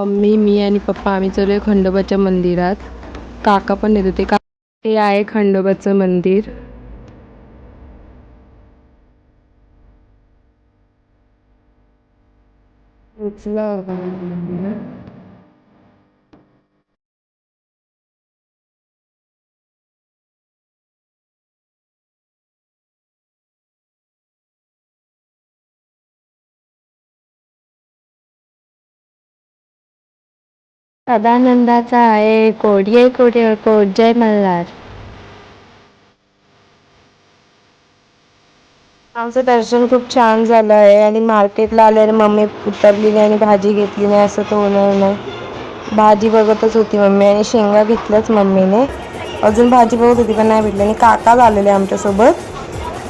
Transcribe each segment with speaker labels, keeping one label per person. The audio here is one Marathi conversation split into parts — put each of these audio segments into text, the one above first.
Speaker 1: मम्मी मी आणि पप्पा आम्ही चालू आहे खंडोबाच्या मंदिरात. काका पण येत होते. का हे आहे खंडोबाचं मंदिर. उचला सदानंदाचा आहे. कोडिये कोडिये कोट जय मल्हार. आमचं दर्शन खूप छान झालं आहे आणि मार्केटला आल्यावर मम्मी उतरली नाही आणि भाजी घेतली नाही असं तर होणार नाही. भाजी बघतच होती मम्मी आणि शेंगा घेतल्याच मम्मीने. अजून भाजी बघत होती पण नाही भेटली. आणि काका आलेले आमच्यासोबत.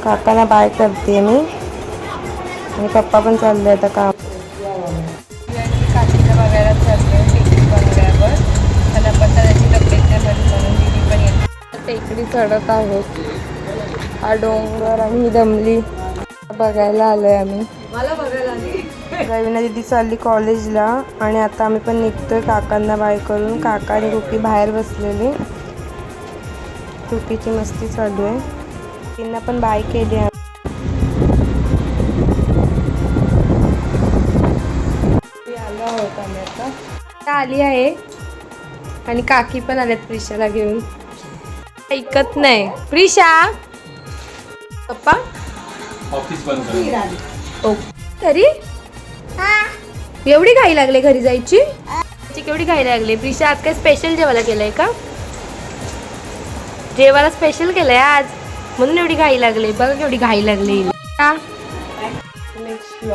Speaker 1: काकांना बाय करते मी. आणि पप्पा पण चालले आता काम टेकडी चढत आहोत. हा डोंगर आणि दमली. बघायला आलोय आम्ही. रवीना दिदी चालली कॉलेजला आणि आता आम्ही पण निघतोय काकांना बाय करून. काका आणि रुपी बाहेर बसलेली. रुपीची मस्ती चालू आहे. तिनं पण बाय केली. आलो आहोत आम्ही आता. आता आली आहे. आणि काकी पण आल्यात प्रिशाला घेऊन. ऐकत नाही प्रिशा पप्पा
Speaker 2: ऑफिस बंद
Speaker 1: ओ तरी एवढी घाई लागले घरी जायची केवढी घाई लागली प्रिशा आज काय स्पेशल जेवायला केलंय का जेवायला स्पेशल केलंय आज म्हणून एवढी घाई लागली बघा केवढी घाई लागली नेक्स्ट